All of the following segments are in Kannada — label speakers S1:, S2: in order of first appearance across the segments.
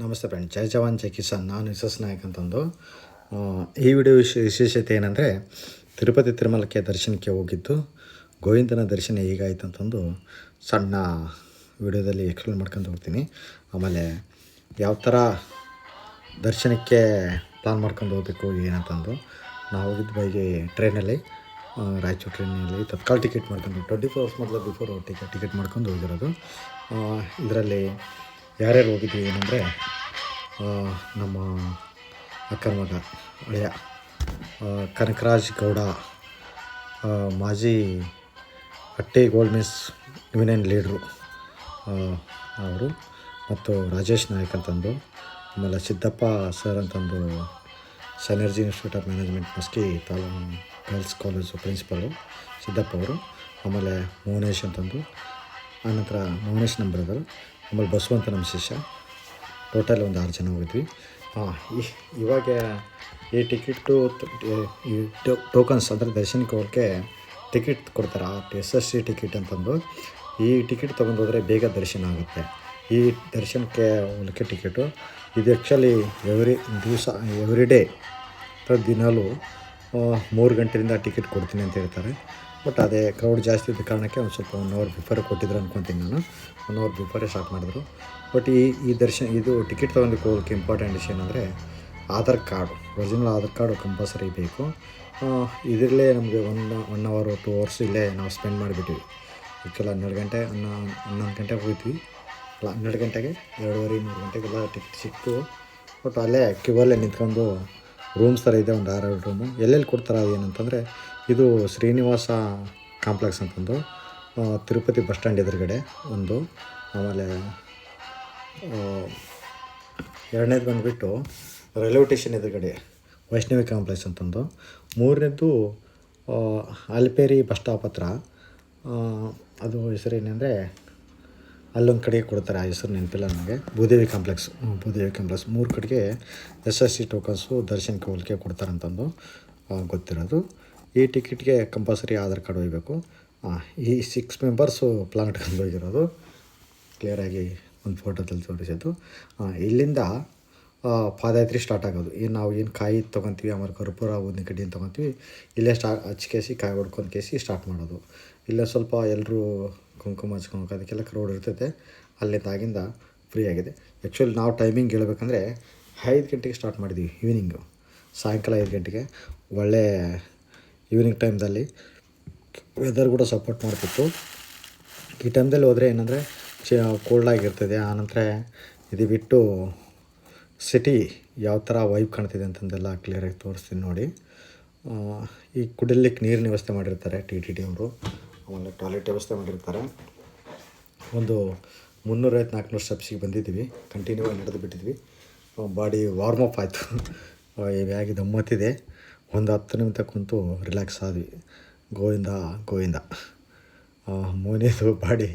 S1: ನಮಸ್ತೆ ಫ್ರೆಂಡ್. ಜೈ ಜವಾನ್, ಜೈ ಕಿಸಾನ್. ನಾನು ಯಶಸ್ ನಾಯಕ್ ಅಂತಂದು. ಈ ವಿಡಿಯೋ ವಿಶ್, ವಿಶೇಷತೆ ಏನಂದರೆ, ತಿರುಪತಿ ತಿರುಮಲಕ್ಕೆ ದರ್ಶನಕ್ಕೆ ಹೋಗಿದ್ದು, ಗೋವಿಂದನ ದರ್ಶನ ಹೇಗಾಯಿತು ಅಂತಂದು ಸಣ್ಣ ವಿಡಿಯೋದಲ್ಲಿ ಎಕ್ಸ್ಪ್ಲೇನ್ ಮಾಡ್ಕೊಂಡು ಹೋಗ್ತೀನಿ. ಆಮೇಲೆ ಯಾವ ಥರ ದರ್ಶನಕ್ಕೆ ಪ್ಲಾನ್ ಮಾಡ್ಕೊಂಡು ಹೋಗ್ಬೇಕು, ಏನಂತಂದು ನಾವು ಹೋಗಿದ್ದು ಬೈಗೆ ಟ್ರೈನಲ್ಲಿ ರಾಯಚೂರು ಟ್ರೈನಲ್ಲಿ ತತ್ಕಾಲ್ ಟಿಕೆಟ್ ಮಾಡ್ಕೊಂಡು ಟ್ವೆಂಟಿ ಫೋರ್ ಅವರ್ಸ್ ಮೊದಲು ಬಿಫೋರ್ ಟಿಕೆಟ್ ಟಿಕೆಟ್ ಮಾಡ್ಕೊಂಡು ಹೋಗಿರೋದು. ಇದರಲ್ಲಿ ಯಾರ್ಯಾರು ಹೋಗಿದ್ವಿ ಏನಂದರೆ ನಮ್ಮ ಅಕ್ಕನ ಮಗ, ಅಳಿಯ ಕನಕರಾಜ್ ಗೌಡ ಮಾಜಿ ಹಟ್ಟಿ ಗೋಲ್ಡ್ ಮಿಸ್ ಯೂನಿಯನ್ ಲೀಡ್ರು ಅವರು, ಮತ್ತು ರಾಜೇಶ್ ನಾಯಕ್ ಅಂತಂದು, ಆಮೇಲೆ ಸಿದ್ದಪ್ಪ ಸರ್ ಅಂತಂದು Synergy Institute of Management Maski ತಾಲೂ girls college principal Siddappa ಅವರು, ಆಮೇಲೆ ಮೋಹನೇಶ್ ಅಂತಂದು, ಆನಂತರ ಮೋನೇಶ್ ನಂಬರ್ ಬ್ರದರು ಆಮೇಲೆ ಬಸವಂತ ನಮ್ಮ ಶಿಷ್ಯ. ಟೋಟಲ್ ಒಂದು ಆರು ಜನ ಹೋಗಿದ್ವಿ. ಹಾಂ ಇವಾಗ ಈ ಟಿಕೆಟು ಟೋಕನ್ಸ್ ಅಂದರೆ ದರ್ಶನಕ್ಕೆ ಹೋಗೋಕ್ಕೆ ಟಿಕೆಟ್ ಕೊಡ್ತಾರೆ? ಆ ಎಸ್ ಎಸ್ ಸಿ ಟಿಕೆಟ್ ಅಂತಂದು. ಈ ಟಿಕೆಟ್ ತೊಗೊಂಡೋದ್ರೆ ಬೇಗ ದರ್ಶನ ಆಗುತ್ತೆ. ಈ ದರ್ಶನಕ್ಕೆ ಹೋಗಲಿಕ್ಕೆ ಟಿಕೆಟು ಇದು ಆ್ಯಕ್ಚುಲಿ ಎವ್ರಿ ದಿವಸ ಎವ್ರಿ ಡೇ ದಿನಾಲೂ ಮೂರು ಗಂಟೆಯಿಂದ ಟಿಕೆಟ್ ಕೊಡ್ತೀನಿ ಅಂತ ಹೇಳ್ತಾರೆ. ಬಟ್ ಅದೇ ಕ್ರೌಡ್ ಜಾಸ್ತಿ ಇದ್ದ ಕಾರಣಕ್ಕೆ ಒಂದು ಸ್ವಲ್ಪ ಒನ್ ಅವರ್ ಬಿಫೋರ್ ಕೊಟ್ಟಿದ್ರು ಅನ್ಕೊತೀನಿ ನಾನು. ಒನ್ ಅವರ್ ಬಿಫೋರೇ ಸ್ಟಾರ್ಟ್ ಮಾಡಿದ್ರು. ಬಟ್ ಈ ಈ ದರ್ಶನ, ಇದು ಟಿಕೆಟ್ ತೊಗೊಂಡಕ್ಕೆ ಹೋಗೋಕ್ಕೆ ಇಂಪಾರ್ಟೆಂಟ್ ವಿಷಯ ಏನಂದರೆ Aadhaar card original Aadhaar card compulsory ಬೇಕು. ಇದರಲ್ಲೇ ನಮಗೆ one one hour two hours ಇಲ್ಲೇ ನಾವು ಸ್ಪೆಂಡ್ ಮಾಡಿಬಿಟ್ಟಿವಿ ಇದಕ್ಕೆಲ್ಲ ಹನ್ನೆರಡು ಗಂಟೆ, ಹನ್ನ, ಹನ್ನೊಂದು ಗಂಟೆಗೆ ಹೋಗ್ತೀವಿ ಅಲ್ಲ, ಹನ್ನೆರಡು ಗಂಟೆಗೆ, ಎರಡೂವರೆ, ಮೂರು ಗಂಟೆಗೆಲ್ಲ ಟಿಕೆಟ್ ಸಿಕ್ತು. ಬಟ್ ಅಲ್ಲೇ ಕ್ಯೂವಲ್ಲೇ ನಿಂತ್ಕೊಂಡು ರೂಮ್ಸ್ ಥರ ಇದೆ, ಒಂದು ಆರೇಳು ರೂಮು ಎಲ್ಲೆಲ್ಲಿ ಕೊಡ್ತಾರೆ ಏನಂತಂದರೆ ಇದು ಶ್ರೀನಿವಾಸ ಕಾಂಪ್ಲೆಕ್ಸ್ ಅಂತಂದು ತಿರುಪತಿ ಬಸ್ ಸ್ಟ್ಯಾಂಡ್ ಎದುರುಗಡೆ ಒಂದು, ಆಮೇಲೆ ಎರಡನೇದು ಬಂದುಬಿಟ್ಟು ರೈಲ್ವೆ ಸ್ಟೇಷನ್ ಎದುರುಗಡೆ ವೈಷ್ಣವಿ ಕಾಂಪ್ಲೆಕ್ಸ್ ಅಂತಂದು. ಮೂರನೇದು ಅಲ್ಪೇರಿ ಬಸ್ ಸ್ಟಾಪ್ ಹತ್ರ ಅದು ಹೆಸರೇನೆಂದರೆ ಅಲ್ಲೊಂದು ಕಡೆಗೆ ಕೊಡ್ತಾರೆ, ಆ ಹೆಸರು ನೆನಪಿಲ್ಲ ನನಗೆ. Bhudevi complex Bhudevi complex. ಮೂರು ಕಡೆಗೆ ಎಸ್ ಎಸ್ ಸಿ ಟೋಕನ್ಸು ದರ್ಶನ್ ಹೋಲಿಕೆ ಕೊಡ್ತಾರಂತಂದು ಗೊತ್ತಿರೋದು. ಈ ಟಿಕೆಟ್ಗೆ ಕಂಪಲ್ಸರಿ ಆಧಾರ್ ಕಾರ್ಡ್ ಒಯ್ಬೇಕು. ಈ ಸಿಕ್ಸ್ ಮೆಂಬರ್ಸು ಪ್ಲಾನೆಟ್ ಕಂಡು ಹೋಗಿರೋದು. ಕ್ಲಿಯರಾಗಿ ಒಂದು ಫೋಟೋದಲ್ಲಿ ತೋರಿಸಿದ್ದು. ಇಲ್ಲಿಂದ ಪಾದಯಾತ್ರೆ ಸ್ಟಾರ್ಟ್ ಆಗೋದು. ಏನು ನಾವು ಏನು ಕಾಯಿ ತೊಗೊತೀವಿ, ಆಮೇಲೆ ಕರ್ಪೂರ ಒಂದು ಕಡ್ಡಿ ಅಂತ ತೊಗೊತೀವಿ, ಇಲ್ಲೇ ಸ್ಟಾ ಹಚ್ಕೇಸಿ ಕಾಯಿ ಹೊಡ್ಕೊಂಡು ಕೇಸಿ ಸ್ಟಾರ್ಟ್ ಮಾಡೋದು. ಇಲ್ಲೇ ಸ್ವಲ್ಪ ಎಲ್ಲರೂ ಕುಂಕುಮ ಹಚ್ಕೊಂಡು ಅದಕ್ಕೆಲ್ಲ ಕ್ರೌಡ್ ಇರ್ತೈತೆ. ಫ್ರೀಯಾಗಿದೆ ಫ್ರೀ ಆಗಿದೆ. ಆ್ಯಕ್ಚುಲಿ ನಾವು ಟೈಮಿಂಗ್ ಹೇಳ್ಬೇಕಂದ್ರೆ ಐದು ಗಂಟೆಗೆ ಸ್ಟಾರ್ಟ್ ಮಾಡಿದ್ವಿ ಈವ್ನಿಂಗು ಸಾಯಂಕಾಲ ಐದು ಗಂಟೆಗೆ. ಒಳ್ಳೆ ಈವ್ನಿಂಗ್ ಟೈಮ್ದಲ್ಲಿ ವೆದರ್ ಕೂಡ ಸಪೋರ್ಟ್ ಮಾಡ್ತಿತ್ತು. ಈ ಟೈಮ್ದಲ್ಲಿ ಹೋದರೆ ಏನಂದರೆ ಚ ಕೋಲ್ಡ್ ಆಗಿರ್ತದೆ. ಆನಂತರ ಇದು ಬಿಟ್ಟು ಸಿಟಿ ಯಾವ ಥರ ವೈಬ್ ಕಾಣ್ತಿದೆ ಅಂತಂದೆಲ್ಲ ಕ್ಲಿಯರಾಗಿ ತೋರಿಸ್ತೀನಿ ನೋಡಿ. ಈ ಕುಡಿಲಿಕ್ಕೆ ನೀರಿನ ವ್ಯವಸ್ಥೆ ಮಾಡಿರ್ತಾರೆ ಟಿ ಟಿ ಟಿ ಅವರು. ಆಮೇಲೆ ಟಾಯ್ಲೆಟ್ ವ್ಯವಸ್ಥೆ ಮಾಡಿರ್ತಾರೆ. ಒಂದು ಮುನ್ನೂರೈವತ್ತು ನಾಲ್ಕುನೂರು ಸ್ಟೆಪ್ಸಿಗೆ ಬಂದಿದ್ದೀವಿ. ಕಂಟಿನ್ಯೂ ಆಗಿ ನಡೆದು ಬಿಟ್ಟಿದ್ವಿ. ಬಾಡಿ ವಾರ್ಮ್ ಅಪ್ ಆಯಿತು. ಹೇಗೆ ದಮ್ಮತ್ತಿದೆ ಒಂದು ಹತ್ತು ನಿಮಿಷ ಕುಂತು ರಿಲ್ಯಾಕ್ಸ್ ಆದ್ವಿ. ಗೋವಿಂದ ಗೋವಿಂದ. ಮೋನಿದು ಬಾಡಿ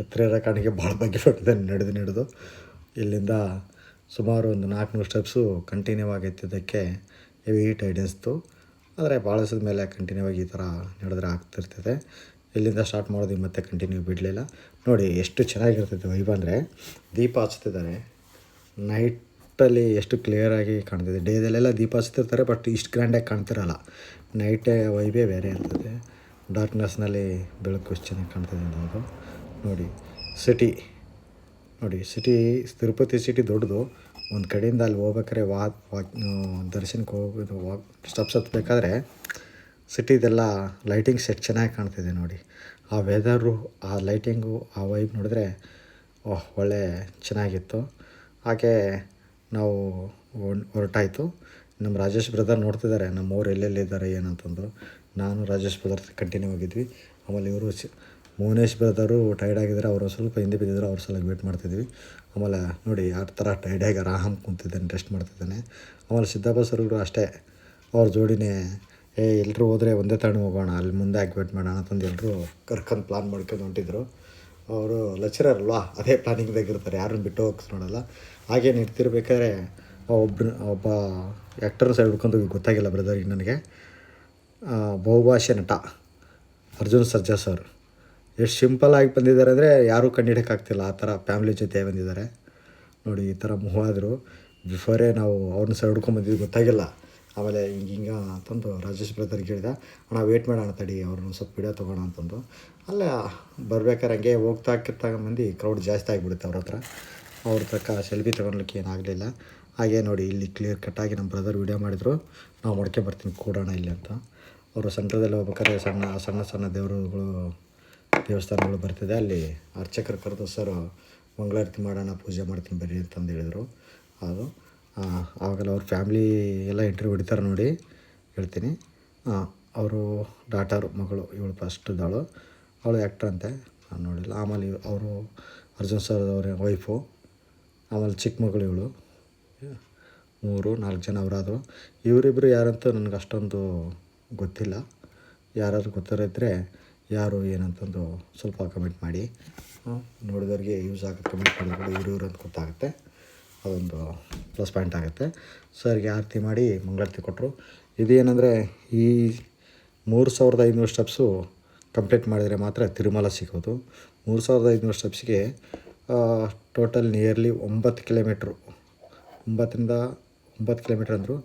S1: ಎತ್ತರ ಇರೋ ಕಾರಣಕ್ಕೆ ಭಾಳ ಬಗ್ಗೆ ಬಿಟ್ಟಿದೆ ನಡೆದು ನಡೆದು. ಇಲ್ಲಿಂದ ಸುಮಾರು ಒಂದು ನಾಲ್ಕುನೂರು ಸ್ಟೆಪ್ಸು ಕಂಟಿನ್ಯೂ ಎತ್ತಿದ್ದಕ್ಕೆ ಹೆವಿ ಟೈಡೆನ್ಸ್ತು ಆದರೆ ಭಾಳ ಮೇಲೆ ಕಂಟಿನ್ಯೂ ಆಗಿ ಈ ಥರ ನಡೆದ್ರೆ ಆಗ್ತಿರ್ತದೆ. ಇಲ್ಲಿಂದ ಸ್ಟಾರ್ಟ್ ಮಾಡೋದು ಮತ್ತೆ ಕಂಟಿನ್ಯೂ ಬಿಡಲಿಲ್ಲ. ನೋಡಿ ಎಷ್ಟು ಚೆನ್ನಾಗಿರ್ತೈತೆ ವೈಬ್ ಅಂದರೆ ದೀಪ ಹಚ್ತಿದ್ದಾರೆ ನೈಟಲ್ಲಿ ಎಷ್ಟು ಕ್ಲಿಯರಾಗಿ ಕಾಣ್ತಿದೆ. ಡೇದಲ್ಲೆಲ್ಲ ದೀಪ ಹಚ್ತಿರ್ತಾರೆ ಬಟ್ ಇಷ್ಟು ಗ್ರ್ಯಾಂಡಾಗಿ ಕಾಣ್ತಿರಲ್ಲ. ನೈಟೇ ವೈಬೇ ಬೇರೆ ಇರ್ತದೆ. ಡಾರ್ಕ್ನೆಸ್ನಲ್ಲಿ ಬೆಳಕು ಎಷ್ಟು ಚೆನ್ನಾಗಿ ಕಾಣ್ತದೆ ಅನ್ನೋದು ನೋಡಿ ಸಿಟಿ ನೋಡಿ ಸಿಟಿ ತಿರುಪತಿ ಸಿಟಿ ದೊಡ್ಡದು. ಒಂದು ಕಡೆಯಿಂದ ಅಲ್ಲಿ ಹೋಗ್ಬೇಕಾದ್ರೆ ವಾ ವಾಕ್ ದರ್ಶನಕ್ಕೆ ಹೋಗೋದು ವಾಕ್ ಸ್ಟೆಪ್ಸ್ ಹತ್ಬೇಕಾದ್ರೆ ಸಿಟಿದೆಲ್ಲ ಲೈಟಿಂಗ್ಸ್ ಎಷ್ಟು ಚೆನ್ನಾಗಿ ಕಾಣ್ತಿದೆ ನೋಡಿ. ಆ ವೆದರು ಆ ಲೈಟಿಂಗು ಆ ವೈಬ್ ನೋಡಿದ್ರೆ, ಓಹ್, ಒಳ್ಳೆ ಚೆನ್ನಾಗಿತ್ತು. ಹಾಗೆ ನಾವು ಹೊರ್- ಹೊರಟಾಯಿತು. ನಮ್ಮ ರಾಜೇಶ್ ಬ್ರದರ್ ನೋಡ್ತಿದ್ದಾರೆ ನಮ್ಮವ್ರು ಎಲ್ಲೆಲ್ಲಿದ್ದಾರೆ ಏನಂತಂದು ನಾನು ರಾಜೇಶ್ ಬ್ರದರ್ ಕಂಟಿನ್ಯೂ ಆಗಿದ್ವಿ ಆಮೇಲೆ ಇವರು ಮೋನೇಶ್ ಬ್ರದರು ಟೈರ್ಡ್ ಆಗಿದ್ದಾರೆ. ಅವರು ಸ್ವಲ್ಪ ಹಿಂದೆ ಬಿದ್ದಿದ್ರು, ಅವ್ರ ಸಲ ವೇಟ್ ಮಾಡ್ತಿದ್ವಿ. ಆಮೇಲೆ ನೋಡಿ, ಯಾರ ಥರ ಆಗಿ ಆರಾಮ್ ಕುಂತಿದ್ದಾನೆ ರೆಸ್ಟ್ ಮಾಡ್ತಿದ್ದಾನೆ. ಆಮೇಲೆ ಸಿದ್ದಪ್ಪ ಸರ್ಗಳು ಅಷ್ಟೇ, ಅವ್ರ ಜೋಡಿನೇ, ಏ ಎಲ್ಲರೂ ಹೋದರೆ ಒಂದೇ ತಾಣ ಹೋಗೋಣ, ಅಲ್ಲಿ ಮುಂದೆ ಆಗಿ ವೇಟ್ ಮಾಡೋಣ? ಅಂತಂದು ಎಲ್ಲರೂ ಕರ್ಕೊಂಡು ಪ್ಲಾನ್ ಮಾಡ್ಕೊಂಡು ಹೊಂಟಿದ್ರು. ಅವರು ಲೆಕ್ಚರರ್ ಅಲ್ವಾ ಅದೇ ಪ್ಲಾನಿಂಗ್ದಾಗ ಇರ್ತಾರೆ. ಯಾರನ್ನು ಬಿಟ್ಟು ಹೋಗ್ಸ್ ನೋಡಲ್ಲ. ಹಾಗೆ ನಿಂತಿರ್ಬೇಕಾದ್ರೆ ಒಬ್ಬ ಒಬ್ಬ ಆ್ಯಕ್ಟರ್ ಸೈಡ್ ಹಿಡ್ಕೊಂಡು ಗೊತ್ತಾಗಿಲ್ಲ ಬ್ರದರಿಗೆ ನನಗೆ. ಬಹುಭಾಷೆ ನಟ ಅರ್ಜುನ್ ಸರ್ಜಾ ಸರ್ ಎಷ್ಟು ಸಿಂಪಲ್ ಬಂದಿದ್ದಾರೆ ಅಂದರೆ ಯಾರೂ ಕಂಡಿಡಕ್ಕಾಗ್ತಿಲ್ಲ ಆ ಥರ ಫ್ಯಾಮಿಲಿ ಜೊತೆ ಬಂದಿದ್ದಾರೆ. ನೋಡಿ, ಈ ಥರ ಮೂವಾದರು ಬಿಫೋರೇ ನಾವು ಅವ್ರನ್ನ ಸಹ ಹಿಡ್ಕೊಂಬಂದಿದ್ದು ಗೊತ್ತಾಗಿಲ್ಲ. ಆಮೇಲೆ ಹಿಂಗೆ ಹಿಂಗೆ ಅಂತಂದು ರಾಜೇಶ್ ಬ್ರದರ್ಗೆ ಹೇಳಿದ, ಅಣ್ಣ ವೇಟ್ ಮಾಡೋಣ ತಡಿ ಅವ್ರನ್ನ ಸ್ವಲ್ಪ ವಿಡಿಯೋ ತೊಗೋಣ ಅಂತಂದು. ಅಲ್ಲೇ ಬರ್ಬೇಕಾದ್ರೆ ಹಂಗೆ ಹೋಗ್ತಾ ಮಂದಿ ಕ್ರೌಡ್ ಜಾಸ್ತಿ ಆಗಿಬಿಡುತ್ತೆ ಅವ್ರ ಹತ್ರ. ಅವ್ರ ತಕ್ಕ ಸೆಲ್ಫಿ ತೊಗೊಳಕ್ಕೆ ಏನಾಗಲಿಲ್ಲ ಹಾಗೆ ನೋಡಿ, ಇಲ್ಲಿ ಕ್ಲಿಯರ್ ಕಟ್ಟಾಗಿ ನಮ್ಮ ಬ್ರದರ್ ವಿಡಿಯೋ ಮಾಡಿದರು. ನಾವು ಮಡ್ಕೆ ಬರ್ತೀನಿ ಕೂಡೋಣ ಇಲ್ಲಿ ಅಂತ. ಅವರು ಸೆಂಟ್ರದಲ್ಲಿ ಹೋಗ್ಬೇಕಾದ್ರೆ ಸಣ್ಣ ಸಣ್ಣ ಸಣ್ಣ ದೇವರುಗಳು, ದೇವಸ್ಥಾನಗಳು ಬರ್ತಿದೆ. ಅಲ್ಲಿ ಅರ್ಚಕರು ಕರೆದು, ಸರ್ ಮಂಗಳಾರತಿ ಮಾಡೋಣ, ಪೂಜೆ ಮಾಡ್ತೀನಿ ಬರ್ರಿ ಅಂತಂದು ಹೇಳಿದರು. ಅದು ಆವಾಗೆಲ್ಲ ಅವ್ರ ಫ್ಯಾಮ್ಲಿ ಎಲ್ಲ ಇಂಟರ್ವ್ಯೂ ಹೊಡಿತಾರೆ ನೋಡಿ, ಹೇಳ್ತೀನಿ. ಅವರು ಡಾಟರ್, ಮಗಳು, ಇವಳು ಫಸ್ಟ್ ಇದ್ದಾಳು. ಅವಳು ಆ್ಯಕ್ಟ್ರ್ ಅಂತೆ. ನಾನು ನೋಡಿಲ್ಲ. ಆಮೇಲೆ ಅವರು ಅರ್ಜುನ್ ಸರ್ ಅವ್ರ ವೈಫು ಆಮೇಲೆ ಚಿಕ್ಕ ಮಗಳು ಇವಳು. ಮೂರು, ನಾಲ್ಕು ಜನ ಅವರಾದರು. ಇವರಿಬ್ಬರು ಯಾರಂತ ನನಗೆ ಅಷ್ಟೊಂದು ಗೊತ್ತಿಲ್ಲ. ಯಾರಾದ್ರು ಗೊತ್ತಿರಿದ್ರೆ ಯಾರು, ಏನಂತಂದು ಸ್ವಲ್ಪ ಕಮೆಂಟ್ ಮಾಡಿ. ನೋಡಿದವ್ರಿಗೆ ಯೂಸ್ ಆಗುತ್ತೆ ಕಮೆಂಟ್ ಮಾಡಿದ್ರು ಇವರು, ಇವ್ರು ಅಂತ ಗೊತ್ತಾಗುತ್ತೆ. ಅದೊಂದು ಪ್ಲಸ್ ಪಾಯಿಂಟ್ ಆಗುತ್ತೆ. ಸರ್ಗೆ ಆರತಿ ಮಾಡಿ ಮಂಗಳಾರತಿ ಕೊಟ್ಟರು ಇದೇನೆಂದರೆ ಈ ಮೂರು ಸಾವಿರದ ಐನೂರು ಸ್ಟೆಪ್ಸು ಕಂಪ್ಲೀಟ್ ಮಾಡಿದರೆ ಮಾತ್ರ ತಿರುಮಲ ಸಿಗೋದು. ಮೂರು ಸಾವಿರದ ಐನೂರು ಸ್ಟೆಪ್ಸ್ಗೆ ಟೋಟಲ್ ನಿಯರ್ಲಿ ಒಂಬತ್ತು ಕಿಲೋಮೀಟ್ರು ಒಂಬತ್ತರಿಂದ ಒಂಬತ್ತು ಕಿಲೋಮೀಟ್ರ್ ಅಂದರು.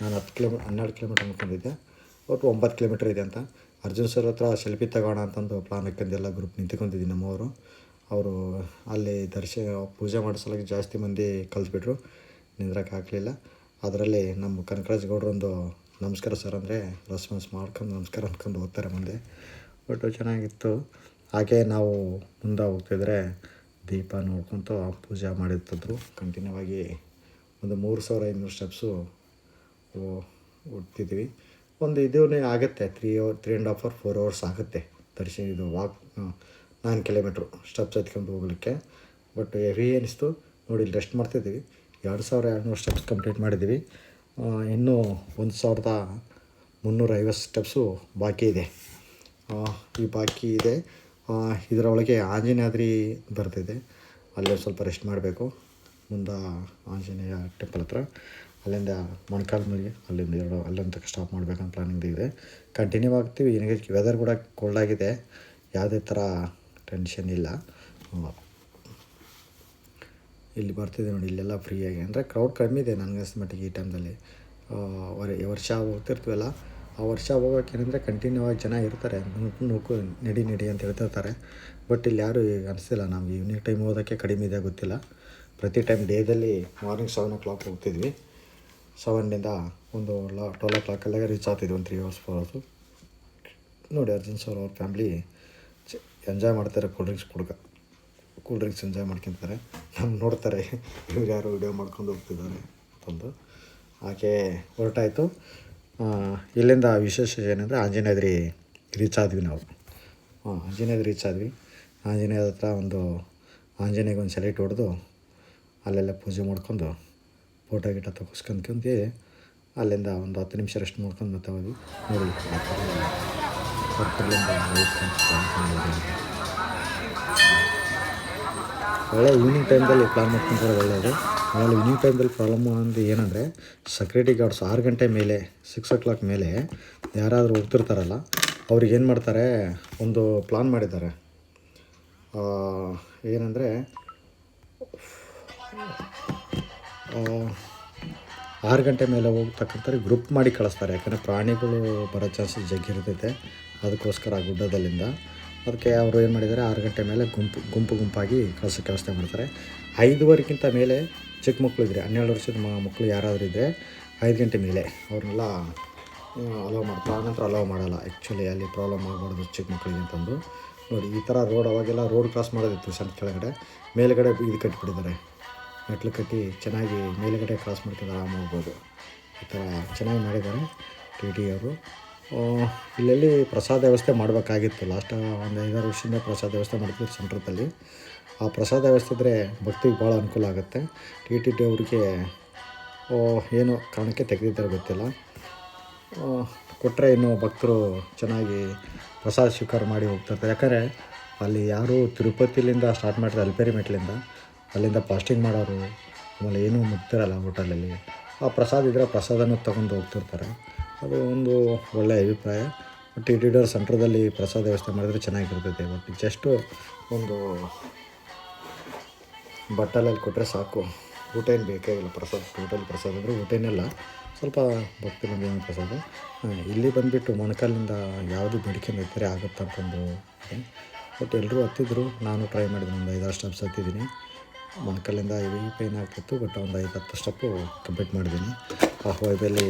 S1: ನಾನು ಹತ್ತು ಕಿಲೋಮೀ ಹನ್ನೆರಡು ಕಿಲೋಮೀಟ್ರ್ ಅಂದ್ಕೊಂಡಿದ್ದೆ ಒಟ್ಟು ಒಂಬತ್ತು ಕಿಲೋಮೀಟ್ರ್ ಇದೆ ಅಂತ. ಅರ್ಜುನ್ ಸರ್ ಹತ್ರ ಸೆಲ್ಫಿ ತಗೋಣ ಅಂತಂದು ಪ್ಲಾನ್ ಹಾಕ್ಕೊಂಡೆಲ್ಲ ಗ್ರೂಪ್ ನಿಂತ್ಕೊಂಡಿದ್ದೀನಿ ನಮ್ಮವರು. ಅವರು ಅಲ್ಲಿ ದರ್ಶನ, ಪೂಜೆ ಮಾಡಿಸಲಿಕ್ಕೆ ಜಾಸ್ತಿ ಮಂದಿ ಕಲ್ತ್ಬಿಟ್ರು. ನಿಂದ್ರಕ್ಕೆ ಆಗಲಿಲ್ಲ. ಅದರಲ್ಲಿ ನಮ್ಮ ಕನಕರಾಜ್ ಗೌಡ್ರೊಂದು ನಮಸ್ಕಾರ ಸರ್ ಅಂದರೆ ರೆಸ್ಪಾನ್ಸ್ ಮಾಡ್ಕೊಂಡು ನಮಸ್ಕಾರ ಅಂದ್ಕೊಂಡು ಹೋಗ್ತಾರೆ ಮುಂದೆ. ಬಟ್ ಚೆನ್ನಾಗಿತ್ತು. ಹಾಗೆ ನಾವು ಮುಂದೆ ಹೋಗ್ತಿದ್ರೆ ದೀಪ ನೋಡ್ಕೊತ ಪೂಜೆ ಮಾಡಿರ್ತಿದ್ರು. ಕಂಟಿನ್ಯೂ ಆಗಿ ಒಂದು ಮೂರು ಸಾವಿರ ಐನೂರು ಸ್ಟೆಪ್ಸು ಹುಡ್ತಿದ್ವಿ ಒಂದು ಇದೇ ಆಗುತ್ತೆ three hour three and half hour four hours ಆಗುತ್ತೆ ದರ್ಶನ ಇದು ವಾಕ್ ನಾಲ್ಕು ಕಿಲೋಮೀಟ್ರು ಸ್ಟೆಪ್ಸ್ ಹತ್ಕೊಂಡು ಹೋಗ್ಲಿಕ್ಕೆ. ಬಟ್ ಹೆವಿ ಅನಿಸ್ತು ನೋಡಿ ಇಲ್ಲಿ ರೆಸ್ಟ್ ಮಾಡ್ತಿದ್ದೀವಿ ಎರಡು ಸಾವಿರ ಎರಡುನೂರು ಸ್ಟೆಪ್ಸ್ ಕಂಪ್ಲೀಟ್ ಮಾಡಿದ್ದೀವಿ ಇನ್ನೂ ಒಂದು ಸಾವಿರದ ಮುನ್ನೂರ ಐವತ್ತು ಸ್ಟೆಪ್ಸು ಬಾಕಿ ಇದೆ. ಈ ಬಾಕಿ ಇದೆ. ಆ, ಇದರೊಳಗೆ ಆಂಜನೇಯಾದ್ರಿ ಬರ್ತಿದೆ ಅಲ್ಲೇ ಸ್ವಲ್ಪ ರೆಸ್ಟ್ ಮಾಡಬೇಕು. ಮುಂದೆ ಆಂಜನೇಯ ಟೆಂಪಲ್ ಹತ್ರ. ಅಲ್ಲಿಂದ ಮೊಣಕಾಲ್ಮೂರಿಗೆ ಅಲ್ಲಿಂದ ಎರಡು ಅಲ್ಲಿಂದ ತನಕ ಸ್ಟಾಪ್ ಮಾಡ್ಬೇಕಂತ ಪ್ಲಾನಿಂಗ್ ಇದೆ. ಕಂಟಿನ್ಯೂ ಆಗ್ತೀವಿ. ಏನಿಗೆ ವೆದರ್ ಕೂಡ ಕೋಲ್ಡ್ ಆಗಿದೆ. ಯಾವುದೇ ಥರ ಟೆನ್ಷನ್ ಇಲ್ಲ. ಇಲ್ಲಿ ಬರ್ತಿದೆ ನೋಡಿ ಇಲ್ಲೆಲ್ಲ ಫ್ರೀಯಾಗಿ ಅಂದರೆ ಕ್ರೌಡ್ ಕಡಿಮೆ ಇದೆ ನನಗೆ ಅಷ್ಟು ಮಟ್ಟಿಗೆ ಈ ಟೈಮ್ದಲ್ಲಿ ವರ್ಷ ಹೋಗ್ತಿರ್ತೀವಲ್ಲ. ಆ ವರ್ಷ ಹೋಗೋಕೇನಂದರೆ ಕಂಟಿನ್ಯೂ ಆಗಿ ಜನ ಇರ್ತಾರೆ. ನೂಕು ನಡಿ ನಡಿ ಅಂತ ಹೇಳ್ತಿರ್ತಾರೆ ಬಟ್ ಇಲ್ಲಿ ಯಾರು ಈಗ ಅನಿಸ್ತಿಲ್ಲ ನಮ್ಗೆ. ಈವ್ನಿಂಗ್ ಟೈಮ್ ಹೋಗೋದಕ್ಕೆ ಕಡಿಮೆ ಇದೆ ಗೊತ್ತಿಲ್ಲ. ಪ್ರತಿ ಟೈಮ್ ಡೇದಲ್ಲಿ ಮಾರ್ನಿಂಗ್ ಸೆವೆನ್ ಓ ಕ್ಲಾಕ್ ಹೋಗ್ತಿದ್ವಿ. ಸೆವೆನ್ನಿಂದ ಒಂದು ಲಾ ಟ್ವೆಲ್ ಓ ಕ್ಲಾಕೆಲ್ಲ ರೀಚ್ ಆಗ್ತಿದ್ವಿ ಒಂದು ತ್ರೀ ಅವರ್ಸ್ ಫೋರ್ ಅವರ್ಸು ನೋಡಿ ಅರ್ಜುನ್ ಸರ್ ಅವ್ರ ಫ್ಯಾಮ್ಲಿ ಎಂಜಾಯ್ ಮಾಡ್ತಾರೆ ಕೂಲ್ ಡ್ರಿಂಕ್ಸ್ ಕುಡ್ಕ. ಕೂಲ್ ಡ್ರಿಂಕ್ಸ್ ಎಂಜಾಯ್ ಮಾಡ್ಕೊತಾರೆ. ನಮ್ಗೆ ನೋಡ್ತಾರೆ ಇವ್ರು ಯಾರು ವಿಡಿಯೋ ಮಾಡ್ಕೊಂಡು ಹೋಗ್ತಿದ್ದಾರೆ ಅಂತಂದು. ಆಕೆ ಹೊರಟಾಯಿತು. ಇಲ್ಲಿಂದ ವಿಶೇಷ ಏನಂದರೆ ಆಂಜನೇಯದ್ರಿ ರೀಚ್ ಆದ್ವಿ ನಾವು. ಹಾಂ ಆಂಜನೇಯದ ರೀಚ್ ಆದ್ವಿ. ಆಂಜನೇಯದ ಹತ್ರ ಒಂದು ಆಂಜನೇಯಗೆ ಒಂದು ಸೆಲೆಕ್ಟ್ ಹೊಡೆದು ಅಲ್ಲೆಲ್ಲ ಪೂಜೆ ಮಾಡ್ಕೊಂಡು ಫೋಟೋ ಗಿಟ ತಗೋಸ್ಕೊಂಡ್ಕೊಂಡು ಅಲ್ಲಿಂದ ಒಂದು ಹತ್ತು ನಿಮಿಷ ರೆಸ್ಟ್ ಮಾಡ್ಕೊಂಡು ಮತ್ತೆ ಹೋಗಿ ನೋಡಿ. ಒಳ್ಳೆ ಈವ್ನಿಂಗ್ ಟೈಮ್ದಲ್ಲಿ ಪ್ಲಾನ್ ಮಾಡ್ಕೊಂತಾರೆ ಒಳ್ಳೆಯದು ಆಮೇಲೆ ಈವ್ನಿಂಗ್ ಟೈಮ್ದಲ್ಲಿ ಪ್ರಾಬ್ಲಮ್ ಅಂದರೆ ಏನಂದರೆ ಸೆಕ್ಯೂರಿಟಿ ಗಾರ್ಡ್ಸ್ ಆರು ಗಂಟೆ ಮೇಲೆ ಸಿಕ್ಸ್ ಓ ಕ್ಲಾಕ್ ಮೇಲೆ ಯಾರಾದರೂ ಹೋಗ್ತಿರ್ತಾರಲ್ಲ, ಅವ್ರಿಗೆ ಏನು ಮಾಡ್ತಾರೆ, ಒಂದು ಪ್ಲಾನ್ ಮಾಡಿದ್ದಾರೆ. ಏನಂದರೆ ಆರು ಗಂಟೆ ಮೇಲೆ ಹೋಗ್ತಕ್ಕಂಥ ಗ್ರೂಪ್ ಮಾಡಿ ಕಳಿಸ್ತಾರೆ. ಯಾಕಂದರೆ ಪ್ರಾಣಿಗಳು ಬರೋ ಚಾನ್ಸಸ್ ಜಗ್ಗಿರ್ತೈತೆ ಅದಕ್ಕೋಸ್ಕರ ಗುಡ್ಡದಲ್ಲಿಂದ. ಅದಕ್ಕೆ ಅವರು ಏನು ಮಾಡಿದ್ದಾರೆ, ಆರು ಗಂಟೆ ಮೇಲೆ ಗುಂಪು ಗುಂಪು ಗುಂಪಾಗಿ ಕಳಿಸೋಕ್ಕೆ ವ್ಯವಸ್ಥೆ ಮಾಡ್ತಾರೆ. ಐದುವರೆಗಿಂತ ಮೇಲೆ ಚಿಕ್ಕ ಮಕ್ಕಳು ಇದ್ದರೆ ಹನ್ನೆರಡು ವರ್ಷದ ಮಕ್ಕಳು ಯಾರಾದರೂ ಇದ್ದರೆ ಐದು ಗಂಟೆ ಮೇಲೆ ಅವ್ರನ್ನೆಲ್ಲ ಅಲೋ ಮಾಡ್ತಾರೆ. ಆನಂತರ ಅಲೋ ಮಾಡಲ್ಲ. ಆ್ಯಕ್ಚುಲಿ ಅಲ್ಲಿ ಪ್ರಾಬ್ಲಮ್ ಆಗಬಾರ್ದು ಚಿಕ್ಕ ಮಕ್ಕಳಿಗೆ ಅಂತಂದು. ನೋಡಿ, ಈ ಥರ ರೋಡ್ ಅವಾಗೆಲ್ಲ ರೋಡ್ ಕ್ರಾಸ್ ಮಾಡೋದಿತ್ತು ಸಣ್ಣ ಕೆಳಗಡೆ. ಮೇಲುಗಡೆ ಇದು ಕಟ್ಟಿಬಿಟ್ಟಿದ್ದಾರೆ ಮೆಟ್ಲು ಕಟ್ಟಿ ಚೆನ್ನಾಗಿ ಮೇಲುಗಡೆ ಕ್ರಾಸ್ ಮಾಡ್ಕೊಂಡು ಆರಾಮ ಹೋಗ್ಬೋದು. ಈ ಥರ ಚೆನ್ನಾಗಿ ಮಾಡಿದ್ದಾರೆ ಟಿ ಟಿ ಅವರು. ಇಲ್ಲೆಲ್ಲಿ ಪ್ರಸಾದ ವ್ಯವಸ್ಥೆ ಮಾಡಬೇಕಾಗಿತ್ತು. ಲಾಸ್ಟ್ ಒಂದು ಐದಾರು ವರ್ಷದಿಂದ ಪ್ರಸಾದ ವ್ಯವಸ್ಥೆ ಮಾಡ್ತಿದ್ರು ಸೆಂಟ್ರದಲ್ಲಿ ಆ ಪ್ರಸಾದ ವ್ಯವಸ್ಥೆ ಭಕ್ತಿಗೆ ಭಾಳ ಅನುಕೂಲ ಆಗುತ್ತೆ. ಟಿ ಟಿ ಟಿ ಅವ್ರಿಗೆ ಏನು ಕಾರಣಕ್ಕೆ ತೆಗೆದಿದ್ದಾರೆ ಗೊತ್ತಿಲ್ಲ. ಕೊಟ್ಟರೆ ಇನ್ನು ಭಕ್ತರು ಚೆನ್ನಾಗಿ ಪ್ರಸಾದ ಸ್ವೀಕಾರ ಮಾಡಿ ಹೋಗ್ತಿರ್ತಾರೆ. ಯಾಕಂದರೆ ಅಲ್ಲಿ ಯಾರು ತಿರುಪತಿಲಿಂದ ಸ್ಟಾರ್ಟ್ ಮಾಡಿದ್ರೆ ಅಲ್ಪೇರಿ ಮೆಟ್ಲಿಂದ, ಅಲ್ಲಿಂದ ಫಾಸ್ಟಿಂಗ್ ಮಾಡೋರು ಆಮೇಲೆ ಏನೂ ಮುಗ್ತಿರಲ್ಲ ಹೋಟೆಲಲ್ಲಿ. ಆ ಪ್ರಸಾದ ಇದ್ದರೆ ಪ್ರಸಾದನೂ ತೊಗೊಂಡು ಹೋಗ್ತಿರ್ತಾರೆ. ಅದು ಒಂದು ಒಳ್ಳೆಯ ಅಭಿಪ್ರಾಯ. ಟಿ ಟಿ ಡಿ ಸೆಂಟ್ರದಲ್ಲಿ ಪ್ರಸಾದ ವ್ಯವಸ್ಥೆ ಮಾಡಿದರೆ ಚೆನ್ನಾಗಿರ್ತೈತೆ. ಬಟ್ ಜಸ್ಟು ಒಂದು ಬಟ್ಟಲಲ್ಲಿ ಕೊಟ್ಟರೆ ಸಾಕು. ಊಟ ಏನು ಬೇಕೇ ಇಲ್ಲ, ಪ್ರಸಾದ ಟೋಟಲ್ ಪ್ರಸಾದ ಅಂದರೆ ಊಟ ಏನಲ್ಲ ಸ್ವಲ್ಪ ಭಕ್ತಿ ನಂಬಿಕೆ ಪ್ರಸಾದ. ಇಲ್ಲಿ ಬಂದುಬಿಟ್ಟು ಮೊಣಕಾಲಿಂದ ಯಾವುದು ಬೇಡಿಕೆ ನಿರ್ಧಾರ ಆಗುತ್ತೆ ಅಂತಂದು. ಬಟ್ ಎಲ್ಲರೂ ಹತ್ತಿದ್ರು. ನಾನು ಟ್ರೈ ಮಾಡಿದ್ದೀನಿ, ಒಂದು ಐದಾರು ಸ್ಟೆಪ್ಸ್ ಹತ್ತಿದ್ದೀನಿ. ಮೊಣಕಾಲಿಂದ ಈ ಪೈನ್ ಆಗ್ತಿತ್ತು ಬಟ್ ಒಂದು ಐದು, ಹತ್ತು ಸ್ಟೆಪ್ಪು ಕಂಪ್ಲೀಟ್ ಮಾಡಿದ್ದೀನಿ. ಆ ವೈಬಲ್ಲಿ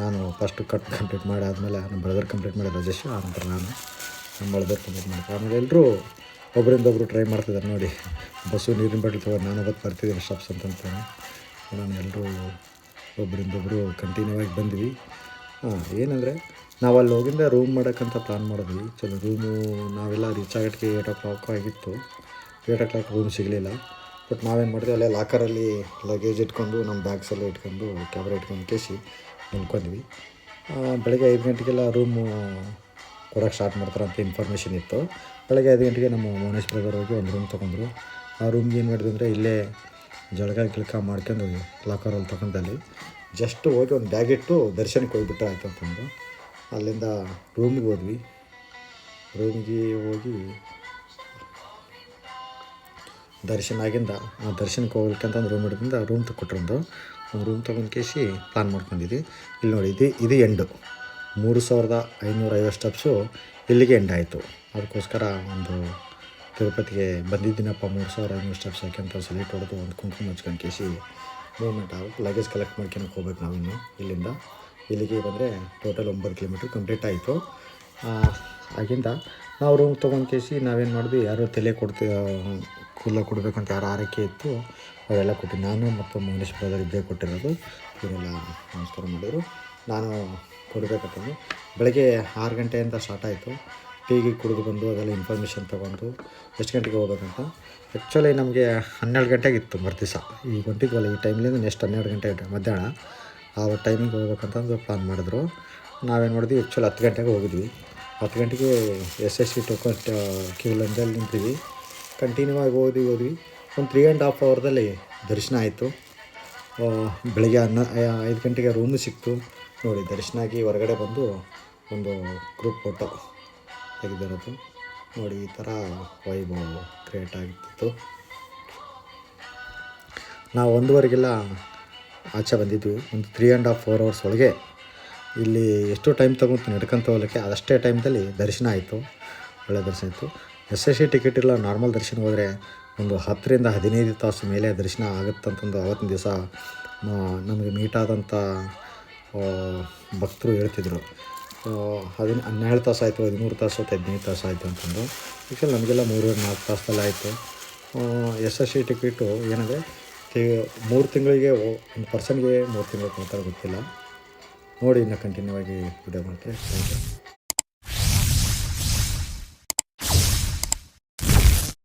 S1: ನಾನು ಫಸ್ಟು ಕಟ್ ಕಂಪ್ಲೀಟ್ ಮಾಡಿ ಆದಮೇಲೆ ನಮ್ಮ ಬ್ರದರ್ ಕಂಪ್ಲೀಟ್ ಮಾಡಿ ರಜೇಶ್ ಆನಂತರ ನಾನು, ನಮ್ಮ ಬ್ರದರ್ ಕಂಪ್ಲೀಟ್ ಮಾಡಿ ಆಮೇಲೆ ಎಲ್ಲರೂ ಒಬ್ಬರಿಂದ ಒಬ್ಬರು ಟ್ರೈ ಮಾಡ್ತಿದ್ದಾರೆ ನೋಡಿ. ಬಸ್ಸು ನೀರಿನ ಬಾಟ್ಲಿ ತೊಗೊಂಡು ನಾನು ಅವತ್ತು ಬರ್ತಿದ್ದೀನಿ ಸ್ಟಾಪ್ಸ್ ಅಂತಂತೇಳಿ. ನಾನು ಎಲ್ಲರೂ ಒಬ್ಬರಿಂದ ಒಬ್ಬರು ಕಂಟಿನ್ಯೂ ಆಗಿ ಬಂದ್ವಿ. ಹಾಂ, ಏನಂದರೆ ನಾವು ಅಲ್ಲಿ ಹೋಗಿಂದ ರೂಮ್ ಮಾಡೋಕ್ಕಂತ ಪ್ಲಾನ್ ಮಾಡಿದ್ವಿ. ಚಲೋ ರೂಮು ನಾವೆಲ್ಲ ರೀಚ್ ಆಗೋಕ್ಕೆ ಏಟ್ ಓ ಕ್ಲಾಕ್ ಆಗಿತ್ತು. ಏಟ್ ಓ ಕ್ಲಾಕ್ ರೂಮ್ ಸಿಗಲಿಲ್ಲ. ಬಟ್ ನಾವೇನು ಮಾಡಿದ್ವಿ, ಅಲ್ಲೇ ಲಾಕರಲ್ಲಿ ಲಗೇಜ್ ಇಟ್ಕೊಂಡು ನಮ್ಮ ಬ್ಯಾಗ್ಸ್ ಇಟ್ಕೊಂಡು ಕ್ಯಾಮ್ರಾ ಇಟ್ಕೊಂಡು ಕೇಸಿ ನಿಂತ್ಕೊಂಡ್ವಿ. ಬೆಳಗ್ಗೆ ಐದು ಗಂಟೆಗೆಲ್ಲ ರೂಮು ಕೊಡೋಕ್ಕೆ ಸ್ಟಾರ್ಟ್ ಮಾಡ್ತಾರೆ ಅಂತ ಇನ್ಫಾರ್ಮೇಷನ್ ಇತ್ತು. ಬೆಳಗ್ಗೆ ಐದು ಗಂಟೆಗೆ ನಮ್ಮ ಮೋನೇಶ್ ಬ್ರದರ್ ಹೋಗಿ ಒಂದು ರೂಮ್ ತೊಗೊಂಡ್ರು. ಆ ರೂಮ್ಗೆ ಏನು ಮಾಡಿದ್ವಿ ಅಂದರೆ ಇಲ್ಲೇ ಜಳಕ ಗಿಳಕ ಮಾಡ್ಕೊಂಡು ಲಾಕರಲ್ಲಿ ತಗೊಂಡಲ್ಲಿ ಜಸ್ಟ್ ಹೋಗಿ ಒಂದು ಬ್ಯಾಗ್ ಇಟ್ಟು ದರ್ಶನಕ್ಕೆ ಹೋಗ್ಬಿಟ್ಟ ಆಯ್ತು ಅಂತಂದು ಅಲ್ಲಿಂದ ರೂಮಿಗೆ ಹೋದ್ವಿ. ರೂಮಿಗೆ ಹೋಗಿ ದರ್ಶನ ಆಗಿಂದ ಆ ದರ್ಶನಕ್ಕೆ ಹೋಗ್ಲಿಕ್ಕಂತಂದು ರೂಮ್ ಹಿಡಿದಿಂದ ರೂಮ್ ತಗೊಟ್ರಂದು ಒಂದು. ರೂಮ್ ತೊಗೊಂಡು ಕೇಸಿ ಪ್ಲಾನ್ ಮಾಡ್ಕೊಂಡಿದ್ವಿ. ಇಲ್ಲಿ ನೋಡಿ, ಇದು ಇದು ಎಂಡು ಮೂರು ಸಾವಿರದ ಐನೂರ ಐವತ್ತು ಸ್ಟೆಪ್ಸು ಇಲ್ಲಿಗೆ ಎಂಡ್ ಅದಕ್ಕೋಸ್ಕರ ಒಂದು ತಿರುಪತಿಗೆ ಬಂದಿದ್ದೀನಪ್ಪ ಮೂರು ಸಾವಿರ ಐನೂರು ಸ್ಟೆಪ್ಸ್ ಹಾಕ್ಯಂತ ಸಲೀಟ್ ಹೊಡೆದು ಒಂದು ಕುಂಕುಮ ಹಚ್ಕೊಂಡು ಕೇಸಿ ಮೂವ್ಮೆಂಟ್ ಲಗೇಜ್ ಕಲೆಕ್ಟ್ ಮಾಡ್ಕೊಳಕ್ಕೆ ಹೋಗ್ಬೇಕು ನಾವಿನ್ನು ಇಲ್ಲಿಂದ. ಇಲ್ಲಿಗೆ ಬಂದರೆ ಟೋಟಲ್ ಒಂಬತ್ತು ಕಿಲೋಮೀಟ್ರ್ ಕಂಪ್ಲೀಟ್ ಆಯಿತು. ಆಗಿಂದ ನಾವು ರೂಮ್ ತೊಗೊಂಡು ಕೇಸಿ ನಾವೇನು ಮಾಡಿದ್ವಿ? ಯಾರೋ ತಲೆ ಕೊಡ್ತೀವಿ ಕೂಲ ಕೊಡಬೇಕಂತ ಯಾರು ಆರೈಕೆ ಇತ್ತು, ಅವರೆಲ್ಲ ಕೊಟ್ಟು ನಾನು ಮತ್ತು ಮೌನೇಶ್ ಬ್ರದರ್ ಇಬ್ಬರೇ ಕೊಟ್ಟಿರೋದು. ಇವರೆಲ್ಲ ನಮಸ್ಕಾರ ಮಾಡಿದರು. ನಾನು ಕೊಡಬೇಕಂತಂದು. ಬೆಳಗ್ಗೆ ಆರು ಗಂಟೆಯಿಂದ ಸ್ಟಾರ್ಟ್ ಆಯಿತು. ಟೀಗೆ ಕುಡಿದು ಬಂದು ಅದೆಲ್ಲ ಇನ್ಫಾರ್ಮೇಷನ್ ತೊಗೊಂಡು ಎಷ್ಟು ಗಂಟೆಗೆ ಹೋಗೋದಂತ. ಆ್ಯಕ್ಚುಲಿ ನಮಗೆ ಹನ್ನೆರಡು ಗಂಟೆಗೆ ಇತ್ತು ಮರುದಿವಸ. ಈಗ ಹೊಂಟಿದ್ವಲ್ಲ, ಈ ಟೈಮ್ಲಿಂದ ನೆಕ್ಸ್ಟ್ ಹನ್ನೆರಡು ಗಂಟೆ ಮಧ್ಯಾಹ್ನ. ಆ ಟೈಮಿಗೆ ಹೋಗ್ಬೇಕಂತಂದು ಪ್ಲಾನ್ ಮಾಡಿದ್ರು. ನಾವೇನು ಮಾಡಿದ್ವಿ ಆ್ಯಕ್ಚುಲಿ ಹತ್ತು ಗಂಟೆಗೆ ಹೋಗಿದ್ವಿ. ಹತ್ತು ಗಂಟೆಗೆ S S C token queue ಲಂಜಲ್ಲಿ ನಿಂತೀವಿ ಕಂಟಿನ್ಯೂ ಆಗಿ ಹೋದ್ವಿ ಹೋದ್ವಿ ಒಂದು ತ್ರೀ ಆ್ಯಂಡ್ ಹಾಫ್ ಅವರ್ದಲ್ಲಿ ದರ್ಶನ ಆಯಿತು. ಬೆಳಗ್ಗೆ ಹನ್ನ ಐದು ಗಂಟೆಗೆ ರೂಮು ಸಿಕ್ತು. ನೋಡಿ ದರ್ಶನ ಆಗಿ ಹೊರಗಡೆ ಬಂದು ಒಂದು ಗ್ರೂಪ್ ಫೋಟೋ ತೆಗೆದಿರೋದು. ನೋಡಿ, ಈ ಥರ ವೈಭವ ಕ್ರಿಯೇಟ್ ಆಗ್ತಿತ್ತು. ನಾವು ಒಂದುವರೆಗೆಲ್ಲ ಆಚೆ ಬಂದಿದ್ವಿ. ಒಂದು three and half four hours ಒಳಗೆ ಇಲ್ಲಿ ಎಷ್ಟು ಟೈಮ್ ತಗೊಂತು ನಡ್ಕೊಂತ ಹೋಗಲಿಕ್ಕೆ ಅದಷ್ಟೇ ಟೈಮ್ದಲ್ಲಿ ದರ್ಶನ ಆಯಿತು. ಒಳ್ಳೆ ದರ್ಶನ ಆಯಿತು. ಎಸ್ ಎಸ್ ಸಿ ಟಿಕೆಟ್ ಇಲ್ಲ ನಾರ್ಮಲ್ ದರ್ಶನ ಹೋದರೆ ಒಂದು ಹತ್ತರಿಂದ ಹದಿನೈದು ತಾಸು ಮೇಲೆ ದರ್ಶನ ಆಗುತ್ತಂತಂದು ಅವತ್ತಿನ ದಿವಸ ನಮಗೆ ಮೀಟ್ ಆದಂಥ ಭಕ್ತರು ಹೇಳ್ತಿದ್ರು ಹದಿನ, ಹನ್ನೆರಡು ತಾಸು ಆಯಿತು, ಹದಿಮೂರು ತಾಸು ಆಯ್ತು, ಹದಿನೈದು ತಾಸು ಆಯಿತು ಅಂತಂದು. ಆ್ಯಕ್ಚುಲಿ ನಮಗೆಲ್ಲ ಮೂರುವರೆ, ನಾಲ್ಕು ತಾಸದಲ್ಲಿ ಆಯಿತು. ಎಸ್ ಎಸ್ ಸಿ ಟಿಕೆಟು ಏನಂದರೆ ಮೂರು ತಿಂಗಳಿಗೆ ಒಂದು ಪರ್ಸನ್ಗೆ ಮೂರು ತಿಂಗಳು ಕೊಡ್ತಾರೆ, ಗೊತ್ತಿಲ್ಲ. ನೋಡಿ ಇನ್ನು ಕಂಟಿನ್ಯೂ ಆಗಿ ವಿಡಿಯೋ ಮಾಡ್ತೀವಿ ಥ್ಯಾಂಕ್ ಯು